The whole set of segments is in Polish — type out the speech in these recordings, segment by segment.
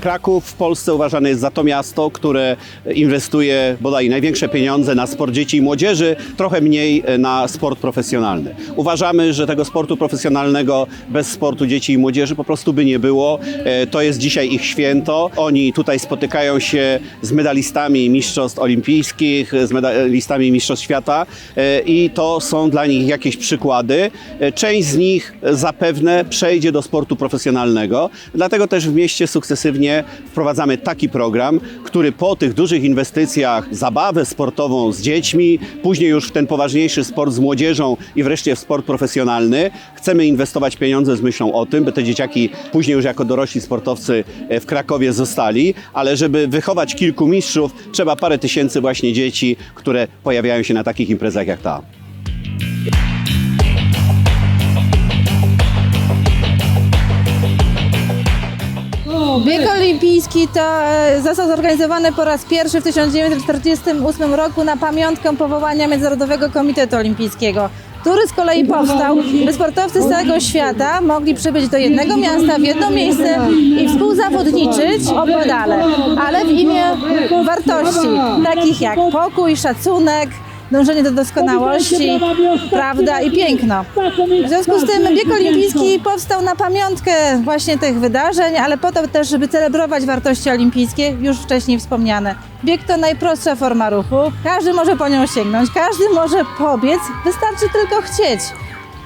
Kraków w Polsce uważane jest za to miasto, które inwestuje bodaj największe pieniądze na sport dzieci i młodzieży, trochę mniej e, na sport profesjonalny. Uważamy, że tego sportu profesjonalnego bez sportu dzieci i młodzieży po prostu by nie było. E, To jest dzisiaj ich święto. Oni tutaj spotykają się z medalistami Mistrzostw Olimpijskich, z medalistami Mistrzostw Świata e, i to są dla nich jakieś przykłady. Część z nich zapewne przejdzie do sportu profesjonalnego, dlatego też w mieście sukcesywnie wprowadzamy taki program, który po tych dużych inwestycjach, zabawę sportową z dziećmi, później już w ten poważniejszy sport z młodzieżą i wreszcie w sport profesjonalny, chcemy inwestować pieniądze z myślą o tym, by te dzieciaki później już jako dorośli sportowcy e, w Krakowie zostali, ale żeby wychować kilku mistrzów, trzeba parę tysięcy właśnie dzieci, które pojawiają się na takich imprezach jak ta. Bieg olimpijski to e, został zorganizowany po raz pierwszy w 1948 roku na pamiątkę powołania Międzynarodowego Komitetu Olimpijskiego, który z kolei powstał, by sportowcy z całego świata mogli przybyć do jednego miasta, w jedno miejsce i współzawodniczyć opodale, ale w imię wartości, takich jak pokój, szacunek, dążenie do doskonałości, prawda i piękno. W związku z tym bieg olimpijski powstał na pamiątkę właśnie tych wydarzeń, ale po to też, żeby celebrować wartości olimpijskie, już wcześniej wspomniane. Bieg to najprostsza forma ruchu, każdy może po nią sięgnąć, każdy może pobiec, wystarczy tylko chcieć.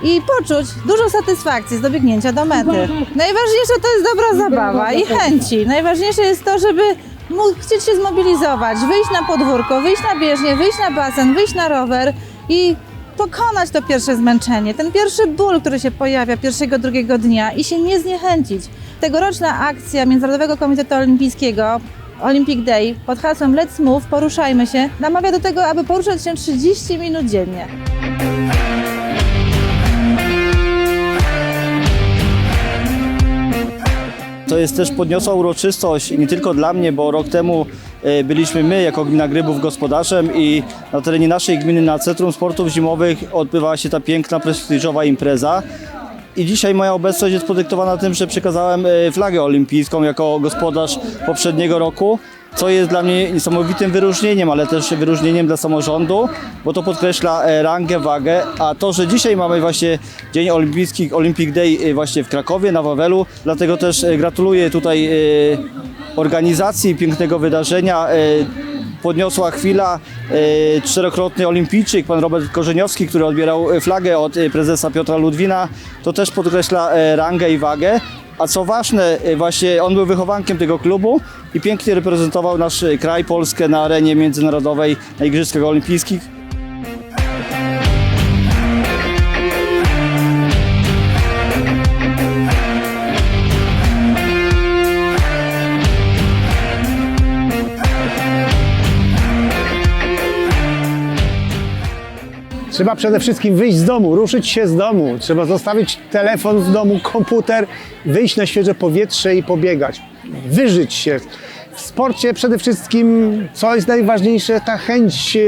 I poczuć dużo satysfakcji z dobiegnięcia do mety. Najważniejsze to jest dobra zabawa i chęci. Najważniejsze jest to, żeby chcieć się zmobilizować, wyjść na podwórko, wyjść na bieżnię, wyjść na basen, wyjść na rower i pokonać to pierwsze zmęczenie, ten pierwszy ból, który się pojawia pierwszego, drugiego dnia i się nie zniechęcić. Tegoroczna akcja Międzynarodowego Komitetu Olimpijskiego Olympic Day pod hasłem Let's Move, poruszajmy się, namawia do tego, aby poruszać się 30 minut dziennie. To jest też podniosła uroczystość nie tylko dla mnie, bo rok temu e, byliśmy my jako gmina Grybów gospodarzem i na terenie naszej gminy na Centrum Sportów Zimowych odbywała się ta piękna, prestiżowa impreza. I dzisiaj moja obecność jest podyktowana tym, że przekazałem e, flagę olimpijską jako gospodarz poprzedniego roku, co jest dla mnie niesamowitym wyróżnieniem, ale też wyróżnieniem dla samorządu, bo to podkreśla e, rangę, wagę, a to, że dzisiaj mamy właśnie Dzień Olimpijski, Olympic Day e, właśnie w Krakowie, na Wawelu, dlatego też e, gratuluję tutaj organizacji pięknego wydarzenia. Podniosła chwila czterokrotny olimpijczyk, pan Robert Korzeniowski, który odbierał flagę od prezesa Piotra Ludwina. To też podkreśla rangę i wagę. A co ważne, e, właśnie on był wychowankiem tego klubu i pięknie reprezentował nasz kraj, Polskę na arenie międzynarodowej na Igrzyskach Olimpijskich. Trzeba przede wszystkim wyjść z domu, ruszyć się z domu. Trzeba zostawić telefon w domu, komputer, wyjść na świeże powietrze i pobiegać. Wyżyć się. W sporcie przede wszystkim, co jest najważniejsze, ta chęć e,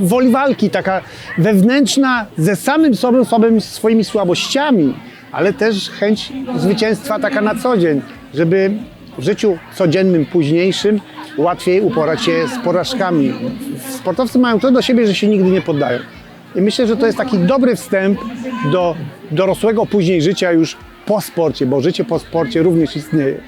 woli walki, taka wewnętrzna, ze samym sobą, sobą swoimi słabościami, ale też chęć zwycięstwa taka na co dzień, żeby w życiu codziennym, późniejszym łatwiej uporać się z porażkami. Sportowcy mają to do siebie, że się nigdy nie poddają. I myślę, że to jest taki dobry wstęp do dorosłego później życia już po sporcie, bo życie po sporcie również istnieje.